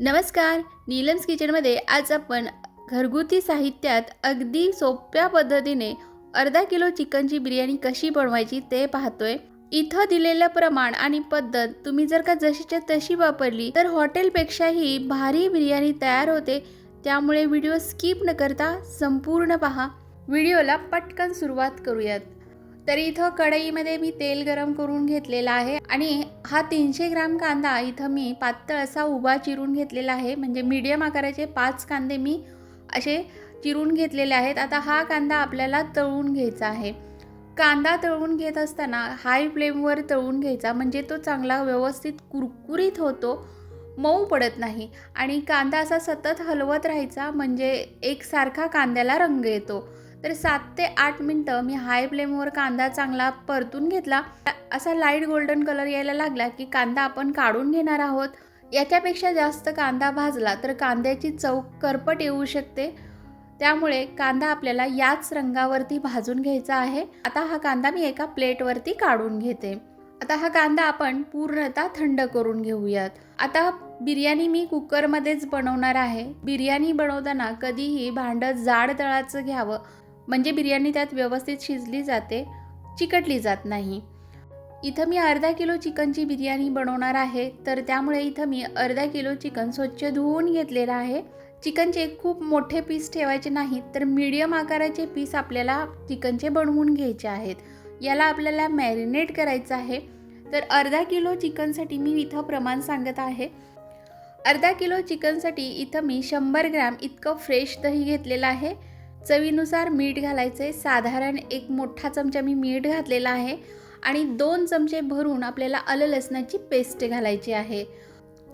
नमस्कार नीलम्स किचनमध्ये आज आपण घरगुती साहित्यात अगदी सोप्या पद्धतीने अर्धा किलो चिकनची बिर्याणी कशी बनवायची ते पाहतोय. इथं दिलेलं प्रमाण आणि पद्धत तुम्ही जर का जशीच्या तशी वापरली तर हॉटेलपेक्षाही भारी बिर्याणी तयार होते. त्यामुळे व्हिडिओ स्किप न करता संपूर्ण पहा. व्हिडिओला पटकन सुरुवात करूयात. तर इथं कढईमध्ये मी तेल गरम करून घेतलेला आहे आणि हा तीनशे ग्राम कांदा इथं मी पातळ असा उभा चिरून घेतलेला आहे. म्हणजे मीडियम आकाराचे पाच कांदे मी असे चिरून घेतलेले आहेत. आता हा कांदा आपल्याला तळून घ्यायचा आहे. कांदा तळून घेत असताना हाय फ्लेमवर तळून घ्यायचा. म्हणजे तो चांगला व्यवस्थित कुरकुरीत होतो मऊ पडत नाही. आणि कांदा असा सतत हलवत राहायचा. म्हणजे एकसारखा कांद्याला रंग येतो. तर सात ते आठ मिनटं मी हाय फ्लेमवर कांदा चांगला परतून घेतला. असा लाइट गोल्डन कलर यायला लागला की कांदा आपण काढून घेणार आहोत. याच्यापेक्षा जास्त कांदा भाजला तर कांद्याची चव करपट येऊ शकते. त्यामुळे कांदा आपल्याला याच रंगावरती भाजून घ्यायचा आहे. आता हा कांदा मी एका प्लेटवरती काढून घेते. आता हा कांदा आपण पूर्णतः थंड करून घेऊयात. आता बिर्याणी मी कुकरमध्येच बनवणार आहे. बिर्याणी बनवताना कधीही भांडं जाड तळाचं घ्यावं. म्हणजे बिर्याणी त्यात व्यवस्थित शिजली जाते चिकटली जात नाही. इथं मी अर्धा किलो चिकनची बिर्याणी बनवणार आहे तर त्यामुळे इथं मी अर्धा किलो चिकन स्वच्छ धुवून घेतलेलं आहे. चिकनचे खूप मोठे पीस ठेवायचे नाहीत तर मीडियम आकाराचे पीस आपल्याला चिकनचे बनवून घ्यायचे आहेत. याला आपल्याला मॅरिनेट करायचं आहे. तर अर्धा किलो चिकनसाठी मी इथं प्रमाण सांगत आहे. अर्धा किलो चिकनसाठी इथं मी शंभर ग्रॅम इतकं फ्रेश दही घेतलेलं आहे. चवीनुसार मीठ घालायचं आहे साधारण एक मोठा चमचा मी मीठ घातलेला आहे आणि दोन चमचे भरून आपल्याला आलं लसणाची पेस्ट घालायची आहे.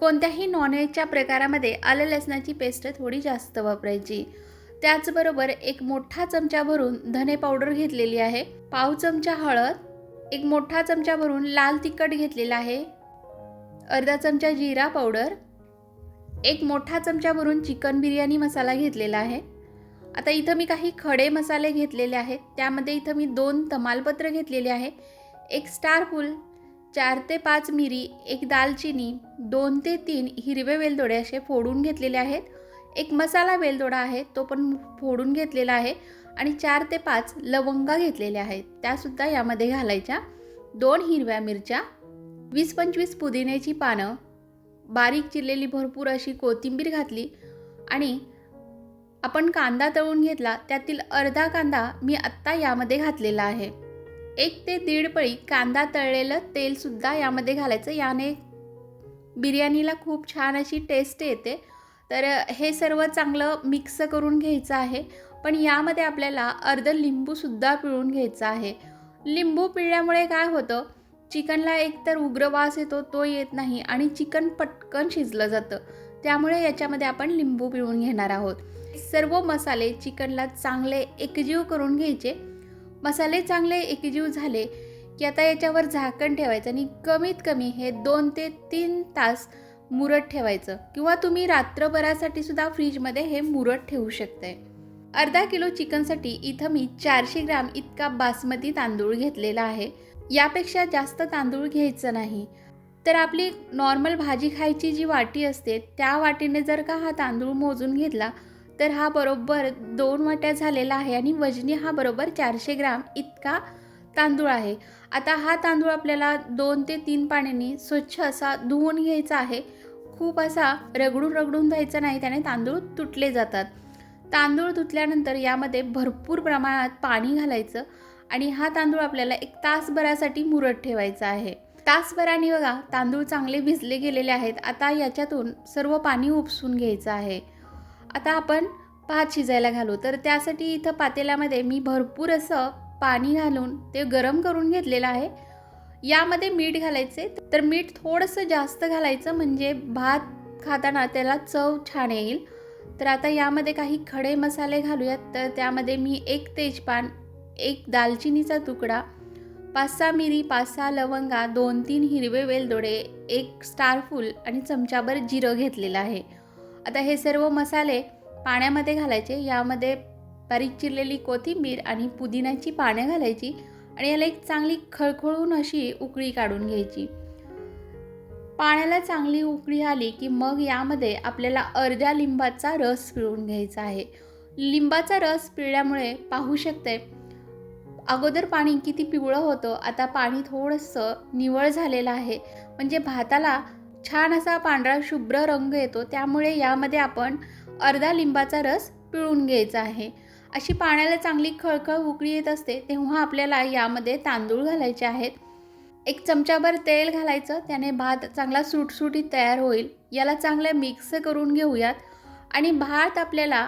कोणत्याही नॉनव्हेजच्या प्रकारामध्ये आलं लसणाची पेस्ट थोडी जास्त वापरायची. त्याचबरोबर एक मोठा चमचा भरून धने पावडर घेतलेली आहे. पाव चमचा हळद एक मोठा चमचा भरून लाल तिखट घेतलेला आहे. अर्धा चमचा जिरा पावडर एक मोठा चमचा भरून चिकन बिर्याणी मसाला घेतलेला आहे. आता इथं मी काही खडे मसाले घेतलेले आहेत. त्यामध्ये इथं मी दोन तमालपत्र घेतलेले आहे एक स्टार फूल चार ते पाच मिरी एक दालचिनी दोन ते तीन हिरवे वेलदोडे असे फोडून घेतलेले आहेत. एक मसाला वेलदोडा आहे तो पण फोडून घेतलेला आहे. आणि चार ते पाच लवंगा घेतलेल्या आहेत त्यासुद्धा यामध्ये घालायच्या. दोन हिरव्या मिरच्या वीस पंचवीस पुदिन्याची पानं बारीक चिरलेली भरपूर अशी कोथिंबीर घातली आणि आपण कांदा तळून घेतला त्यातील अर्धा कांदा मी आत्ता यामध्ये घातलेला आहे. एक ते दीड पळी कांदा तळलेलं तेलसुद्धा यामध्ये घालायचं याने बिर्याणीला खूप छान अशी टेस्ट येते. तर हे सर्व चांगलं मिक्स करून घ्यायचं आहे. पण यामध्ये आपल्याला अर्ध लिंबूसुद्धा पिळून घ्यायचा आहे. लिंबू पिळल्यामुळे काय होतं चिकनला एकतर उग्र वास येतो तो येत नाही आणि चिकन पटकन शिजलं जातं. त्यामुळे याच्यामध्ये आपण लिंबू पिळून घेणार आहोत. सर्व मसाले चिकनला चांगले एकजीव करून घ्यायचे. मसाले चांगले एकजीव झाले की आता याच्यावर झाकण ठेवायचं आणि कमीत कमी हे दोन ते तीन तास मुरत ठेवायचं. किंवा तुम्ही रात्रभरासाठी सुद्धा फ्रीजमध्ये हे मुरत ठेवू शकताय. अर्धा किलो चिकनसाठी इथं मी चारशे ग्राम इतका बासमती तांदूळ घेतलेला आहे. यापेक्षा जास्त तांदूळ घ्यायचं नाही. तर आपली नॉर्मल भाजी खायची जी वाटी असते त्या वाटीने जर का हा तांदूळ मोजून घेतला तर हा बरोबर दोन वाट्या झालेला आहे आणि वजनी हा बरोबर चारशे ग्राम इतका तांदूळ आहे. आता हा तांदूळ आपल्याला दोन ते तीन पाण्याने स्वच्छ असा धुवून घ्यायचा आहे. खूप असा रगडून रगडून द्यायचा नाही त्याने तांदूळ तुटले जातात. तांदूळ तुटल्यानंतर यामध्ये भरपूर प्रमाणात पाणी घालायचं आणि हा तांदूळ आपल्याला एक तासभरासाठी मुरत ठेवायचा आहे. तासभराने बघा तांदूळ चांगले भिजले गेलेले आहेत. आता याच्यातून सर्व पाणी उपसून घ्यायचं आहे. आता आपण भात शिजायला घालू. तर त्यासाठी इथं पातेल्यामध्ये मी भरपूर असं पाणी घालून ते गरम करून घेतलेलं आहे. यामध्ये मीठ घालायचे. तर मीठ थोडंसं जास्त घालायचं म्हणजे भात खाताना त्याला चव छान येईल. तर आता यामध्ये काही खडे मसाले घालूयात. तर त्यामध्ये मी एक तेजपान एक दालचिनीचा तुकडा पाच सहा मिरी पाच सहा लवंगा दोन तीन हिरवे वेलदोडे एक स्टारफूल आणि चमचाभर जिरं घेतलेलं आहे. आता हे सर्व मसाले पाण्यामध्ये घालायचे. यामध्ये बारीक चिरलेली कोथिंबीर आणि पुदिन्याची पानं घालायची आणि याला एक चांगली खळखळून अशी उकळी काढून घ्यायची. पाण्याला चांगली उकळी आली की मग यामध्ये आपल्याला अर्ध्या लिंबाचा रस पिळून घ्यायचा आहे. लिंबाचा रस पिळल्यामुळे पाहू शकते अगोदर पाणी किती पिवळं होतं आता पाणी थोडंसं निवळ झालेलं आहे. म्हणजे भाताला छान असा पांढरा शुभ्र रंग येतो त्यामुळे यामध्ये आपण अर्धा लिंबाचा रस पिळून घ्यायचा आहे. अशी पाण्याला चांगली खळखळ उकळी येत असते तेव्हा आपल्याला यामध्ये तांदूळ घालायचे आहेत. एक चमचाभर तेल घालायचं त्याने भात चांगला सुटसुटीत तयार होईल. याला चांगलं मिक्स करून घेऊयात. आणि भात आपल्याला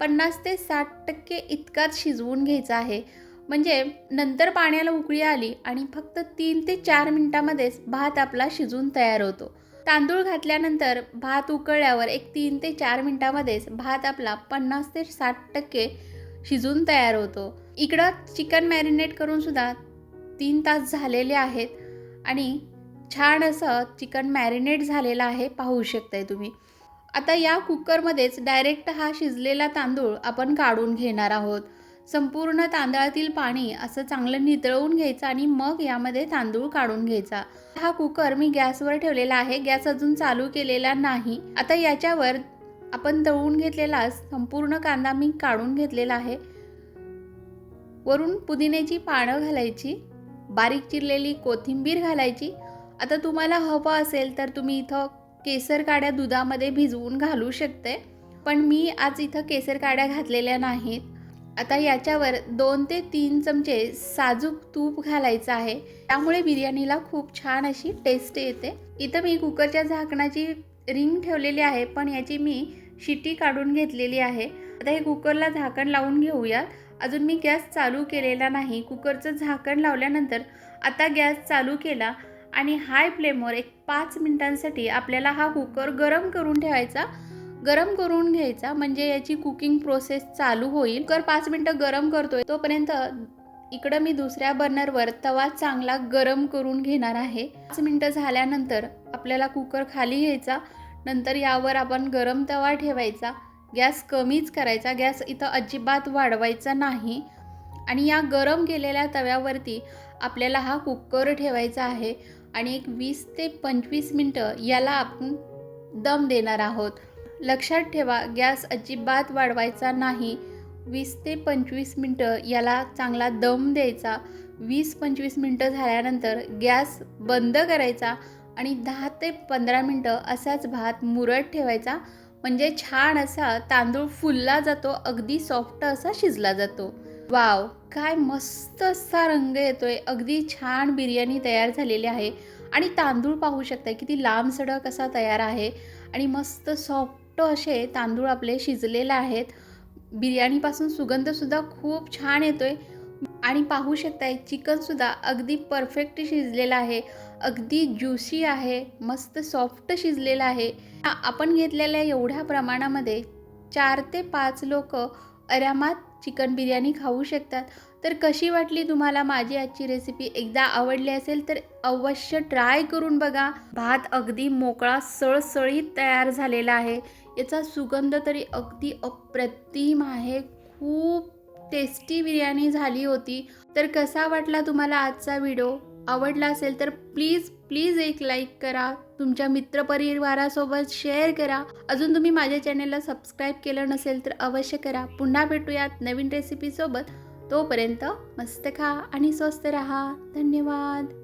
पन्नास ते साठ टक्के इतकाच शिजवून घ्यायचा आहे. म्हणजे नंतर पाण्याला उकळी आली आणि फक्त तीन ते चार मिनटामध्येच भात आपला शिजून तयार होतो. तांदूळ घातल्यानंतर भात उकळल्यावर एक तीन ते चार मिनटामध्येच भात आपला पन्नास ते साठ टक्के शिजून तयार होतो. इकडं चिकन मॅरिनेट करून सुद्धा तीन तास झालेले आहेत आणि छान असं चिकन मॅरिनेट झालेलं आहे पाहू शकताय तुम्ही. आता या कुकरमध्येच डायरेक्ट हा शिजलेला तांदूळ आपण काढून घेणार आहोत. संपूर्ण तांदळातील पाणी असं चांगलं नितळवून घ्यायचं आणि मग यामध्ये तांदूळ काढून घ्यायचा. हा कुकर मी गॅसवर ठेवलेला आहे. गॅस अजून चालू केलेला नाही. आता याच्यावर आपण तळून घेतलेला संपूर्ण कांदा मी काढून घेतलेला आहे. वरून पुदिन्याची पानं घालायची. बारीक चिरलेली कोथिंबीर घालायची. आता तुम्हाला हवं असेल तर तुम्ही इथं केसर काड्या दुधामध्ये भिजवून घालू शकते. पण मी आज इथं केसर काड्या घातलेल्या नाहीत. आता याच्यावर दोन ते तीन चमचे साजूक तूप घालायचं आहे. त्यामुळे बिर्याणीला खूप छान अशी टेस्ट येते. इथं मी कुकरच्या झाकणाची रिंग ठेवलेली आहे पण याची मी शिटी काढून घेतलेली आहे. आता हे कुकरला झाकण लावून घेऊयात. अजून मी गॅस चालू केलेला नाही. कुकरचं झाकण लावल्यानंतर आता गॅस चालू केला आणि हाय फ्लेमवर एक पाच मिनिटांसाठी आपल्याला हा कुकर गरम करून ठेवायचा. गरम करून घ्यायचा म्हणजे याची कुकिंग प्रोसेस चालू होईल. कुकर पाच मिनटं गरम करतोय तोपर्यंत इकडं मी दुसऱ्या बर्नरवर तवा चांगला गरम करून घेणार आहे. पाच मिनटं झाल्यानंतर आपल्याला कुकर खाली घ्यायचा नंतर यावर आपण गरम तवा ठेवायचा. गॅस कमीच करायचा गॅस इथं अजिबात वाढवायचा नाही. आणि या गरम केलेल्या तव्यावरती आपल्याला हा कुकर ठेवायचा आहे. आणि एक वीस ते पंचवीस मिनटं याला आपण दम देणार आहोत. लक्षात ठेवा गॅस अजिबात वाढवायचा नाही. वीस ते पंचवीस मिनटं याला चांगला दम द्यायचा. वीस पंचवीस मिनटं झाल्यानंतर गॅस बंद करायचा आणि दहा ते पंधरा मिनटं असाच भात मुरत ठेवायचा. म्हणजे छान असा तांदूळ फुलला जातो अगदी सॉफ्ट असा शिजला जातो. वाव काय मस्त असा रंग येतोय. अगदी छान बिर्याणी तयार झालेली आहे. आणि तांदूळ पाहू शकता किती लांब सडक असा तयार आहे. आणि मस्त सॉफ्ट असे तांदूळ आपले शिजलेले आहेत. बिर्याणीपासून सुगंधसुद्धा खूप छान येतो आहे आणि पाहू शकताय चिकनसुद्धा अगदी परफेक्ट शिजलेलं आहे. अगदी ज्युसी आहे मस्त सॉफ्ट शिजलेलं आहे. आपण घेतलेल्या एवढ्या प्रमाणामध्ये चार ते पाच लोक आरामात चिकन बिर्याणी खाऊ शकतात. तर कशी वाटली तुम्हाला माझी आजची रेसिपी एकदा आवडली असेल तर अवश्य ट्राय करून बघा. भात अगदी मोकळा सळसळीत तयार झालेला आहे. याचा सुगंध तरी अगदी अप्रतिम आहे. खूप टेस्टी बिर्याणी झाली होती. तर कसा वाटला तुम्हाला आजचा व्हिडिओ आवडला असेल तर प्लीज प्लीज एक लाईक करा. तुमच्या मित्रपरिवारासोबत शेअर करा. अजून तुम्ही माझ्या चॅनेलला सबस्क्राईब केलं नसेल तर अवश्य करा. पुन्हा भेटूयात नवीन रेसिपीसोबत तोपर्यंत मस्त खा आणि स्वस्त रहा. धन्यवाद.